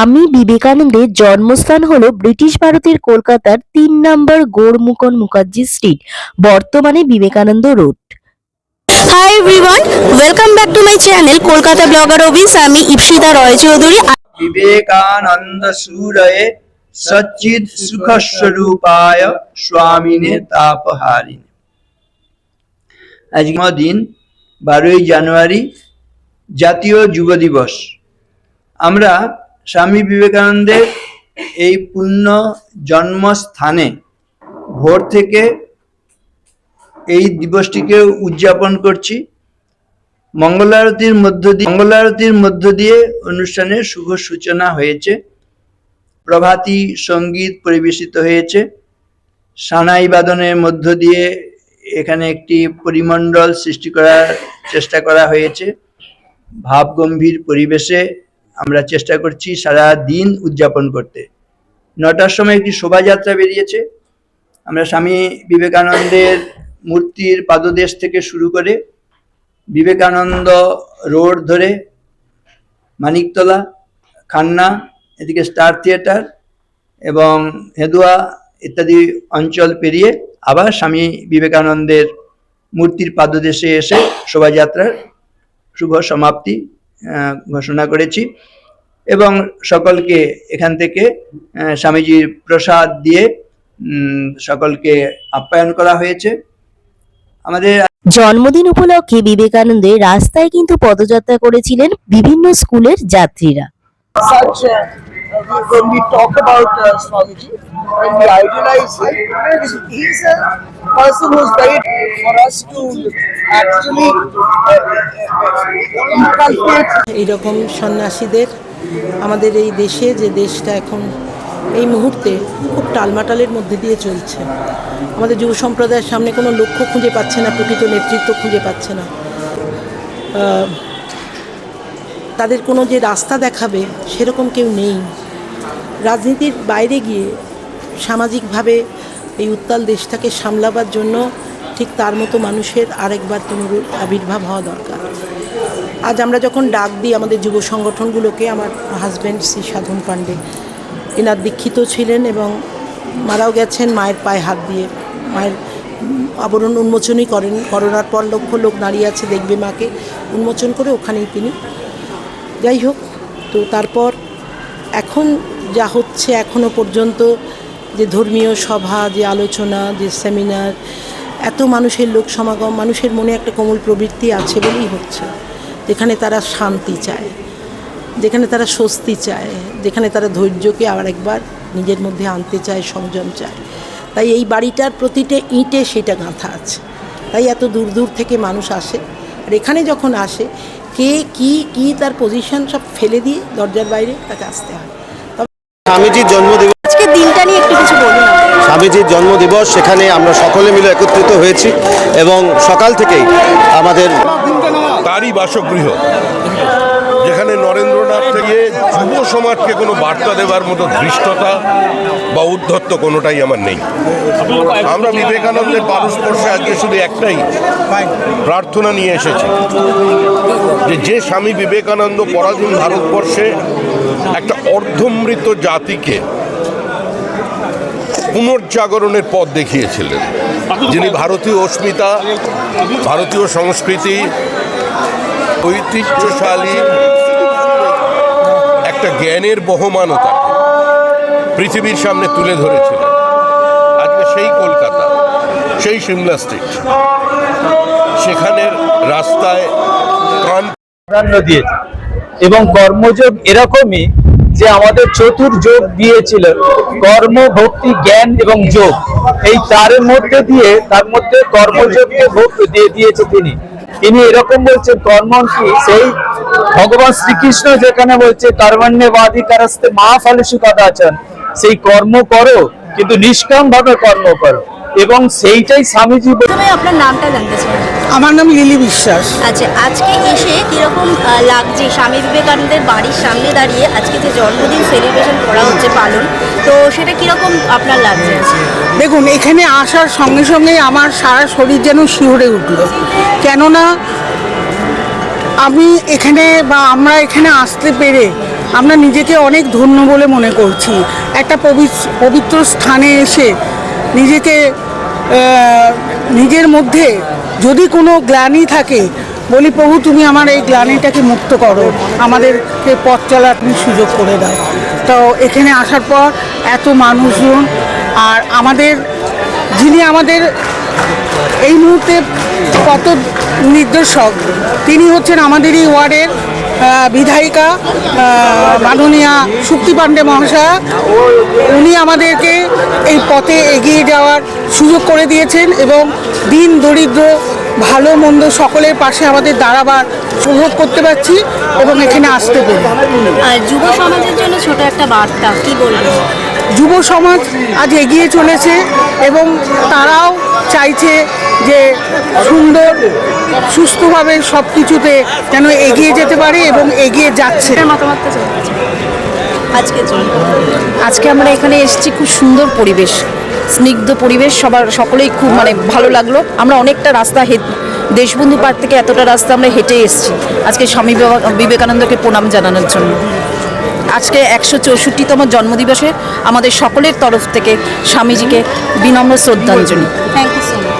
আমি বিবেকানন্দের জন্মস্থান হল ব্রিটিশ ভারতের কলকাতার তিন নম্বর গোড়মুকন মুখার্জি স্ট্রিট বর্তমানে Vivekananda road hi everyone welcome back to my channel Kolkata blogger office আমি ইপসিতা রয় চৌধুরী। বিবেকানন্দ সুরয়ে সচিদ সুখ স্বরূপায় স্বামিনে তাপহারি আজ দিন বারোই জানুয়ারি জাতীয় যুব দিবস। আমরা স্বামী বিবেকানন্দের এই পূর্ণ জন্মস্থানে ভোর থেকে এই দিবসটিকে উদযাপন করছি। মঙ্গলারতির মধ্য দিয়ে মঙ্গলারতির মধ্য দিয়ে অনুষ্ঠানের শুভ সূচনা হয়েছে। প্রভাতী সংগীত পরিবেশিত হয়েছে। সানাই বাদনের মধ্য দিয়ে এখানে একটি পরিমণ্ডল সৃষ্টি করার চেষ্টা করা হয়েছে। ভাবগম্ভীর পরিবেশে আমরা চেষ্টা করছি সারা দিন উদযাপন করতে। নটার সময় একটি শোভাযাত্রা বেরিয়েছে। আমরা স্বামী বিবেকানন্দের মূর্তির পাদদেশ থেকে শুরু করে বিবেকানন্দ রোড ধরে মানিকতলা, খান্না, এদিকে স্টার থিয়েটার এবং হেদুয়া ইত্যাদি অঞ্চল পেরিয়ে আবার স্বামী বিবেকানন্দের মূর্তির পাদদেশে এসে শোভাযাত্রার শুভ সমাপ্তি ঘোষণা করেছি এবং সকলকে এখান থেকে আহ, স্বামীজির প্রসাদ দিয়ে উম, সকলকে আপ্যায়ন করা হয়েছে। আমাদের জন্মদিন উপলক্ষে বিবেকানন্দের রাস্তায় কিন্তু পদযাত্রা করেছিলেন বিভিন্ন স্কুলের যাত্রীরা। Such uh, when we talk about uh, Swamiji, when we idealize him, he's a person who's very for us to এইরকম সন্ন্যাসীদের আমাদের এই দেশে, যে দেশটা এখন এই মুহূর্তে খুব টালমাটালের মধ্যে দিয়ে চলছে। আমাদের যুব সম্প্রদায়ের সামনে কোনো লক্ষ্য খুঁজে পাচ্ছে না, প্রকৃত নেতৃত্ব খুঁজে পাচ্ছে না। তাদের কোনো যে রাস্তা দেখাবে সেরকম কেউ নেই। রাজনীতির বাইরে গিয়ে সামাজিকভাবে এই উত্তাল দেশটাকে সামলাবার জন্য ঠিক তার মতো মানুষের আরেকবার পুনরু আবির্ভাব হওয়া দরকার। আজ আমরা যখন ডাক দিই আমাদের যুব সংগঠনগুলোকে, আমার হাজব্যান্ড শ্রী সাধন পাণ্ডে এনার দীক্ষিত ছিলেন এবং মারাও গেছেন, মায়ের পায়ে হাত দিয়ে, মায়ের আবরণ উন্মোচনই করেন, করোনার পর লক্ষ লোক দাঁড়িয়ে আছে, দেখবে মাকে, উন্মোচন করে ওখানেই তিনি। যাই হোক, তো তারপর এখন যা হচ্ছে এখনও পর্যন্ত যে ধর্মীয় সভা, যে আলোচনা, যে সেমিনার এত মানুষের লোক সমাগম মানুষের মনে একটা কোমল প্রবৃত্তি আছে বলেই হচ্ছে। যেখানে তারা শান্তি চায় যেখানে তারা স্বস্তি চায় যেখানে তারা ধৈর্যকে আবার একবার নিজের মধ্যে আনতে চায় সংযম চায়। তাই এই বাড়িটার প্রতিটা ইঁটে সেটা গাঁথা আছে। তাই এত দূর দূর থেকে মানুষ আসে। আর এখানে যখন আসে কে কি কি তার পজিশন সব ফেলে দিয়ে দরজার বাইরে তাকে আসতে হয়। স্বামীজির জন্মদিবস আজকে দিনটা নিয়ে একটু কিছু আমাদের। স্বামীজির জন্মদিবস, সেখানে আমরা সকলে মিলে একত্রিত হয়েছি এবং সকাল থেকেই আমাদের তারই বাসগৃহ, যেখানে নরেন্দ্রনাথ থেকে যুব সমাজকে কোনো বার্তা দেওয়ার মতো ধৃষ্টতা বা উদ্ধত্ত কোনোটাই আমার নেই। আমরা বিবেকানন্দের পারস্পর্শে আজকে শুধু একটাই প্রার্থনা নিয়ে এসেছি যে যে স্বামী বিবেকানন্দ পরাধীন ভারতবর্ষে একটা অর্ধমৃত জাতিকে পুনর্জাগরণের পথ দেখিয়েছিলেন। যিনি ভারতীয় অস্মিতা ভারতীয় সংস্কৃতি ঐতিহ্যশালী একটা জ্ঞানের বহমানতা পৃথিবীর সামনে তুলে ধরেছিলেন। আজকে সেই কলকাতা সেই সিমলা স্ট্রিট সেখানের রাস্তায় প্রাধান্য দিয়েছে। এবং কর্মযোগ এরকমই যে আমাদের চতুর্যোগ দিয়েছিল কর্ম ভক্তি জ্ঞান এবং যোগ। এই তার মধ্যে দিয়ে, তার মধ্যে কর্মযোগকে ভক্তি দিয়ে দিয়েছে তিনি। তিনি এরকম বলছেন, কর্ম কি? সেই ভগবান শ্রীকৃষ্ণ যেখানে বলছে কর্মণ্যবাধিকারস্তে মা ফলসু আছেন সেই কর্ম করো, কিন্তু নিষ্কাম ভাবে কর্ম করো। এবং সেইটাই স্বামীজি প্রথমে আপনার নামটা জানতে চাই। আমার নাম লিলি বিশ্বাস। আচ্ছা আজকে এসে কীরকম লাগছে? স্বামী বিবেকানন্দের বাড়ির সামনে দাঁড়িয়ে আজকে যে জন্মদিন সেলিব্রেশন করা হচ্ছে পালন তো সেটা কীরকম আপনার লাগছে? দেখুন এখানে আসার সঙ্গে সঙ্গে আমার সারা শরীর যেন শিহরে উঠল। কেননা আমি এখানে বা আমরা এখানে আসতে পেরে আমরা নিজেকে অনেক ধন্য বলে মনে করছি। একটা পবিত্র পবিত্র স্থানে এসে নিজেকে নিজের মধ্যে যদি কোনো গ্লানি থাকে, বলি, প্রভু, তুমি আমার এই গ্লানিটাকে মুক্ত করো। আমাদেরকে পথ চলার তুমি সুযোগ করে দাও। তো এখানে আসার পর এত মানুষজন, আর আমাদের, যিনি আমাদের এই মুহূর্তে কত নির্দেশক, তিনি হচ্ছেন আমাদেরই ওয়ার্ডের বিধায়িকা মাননীয়া শুক্তি পাণ্ডে মহাশয়া। উনি আমাদেরকে এই পথে এগিয়ে যাওয়ার সুযোগ করে দিয়েছেন এবং দিন দরিদ্র ভালো মন্দ সকলের পাশে আমাদের দাঁড়াবার সুযোগ করতে পারছি এবং এখানে আসতে পেরে। আর যুব সমাজের জন্য ছোট একটা বার্তা কি বলবেন? যুব সমাজ আজ এগিয়ে চলেছে এবং তারাও চাইছে যে সুন্দর সুস্থভাবে সব কিছুতে যেন এগিয়ে যেতে পারে এবং এগিয়ে যাচ্ছে। মতামতটা জন্য আজকে আমরা এখানে এসেছি খুব সুন্দর পরিবেশ। স্নিগ্ধ পরিবেশ, সবার সকলেই খুব মানে ভালো লাগল। আমরা অনেকটা রাস্তা হেঁট, দেশবন্ধু পার্ক থেকে এতটা রাস্তা আমরা হেঁটে এসেছি। আজকে স্বামী বিবেকানন্দকে প্রণাম জানানোর জন্য। আজকে একশো চৌষট্টিতম জন্মদিবসে আমাদের সকলের তরফ থেকে স্বামীজিকে বিনম্র শ্রদ্ধাঞ্জলি। Thank you so much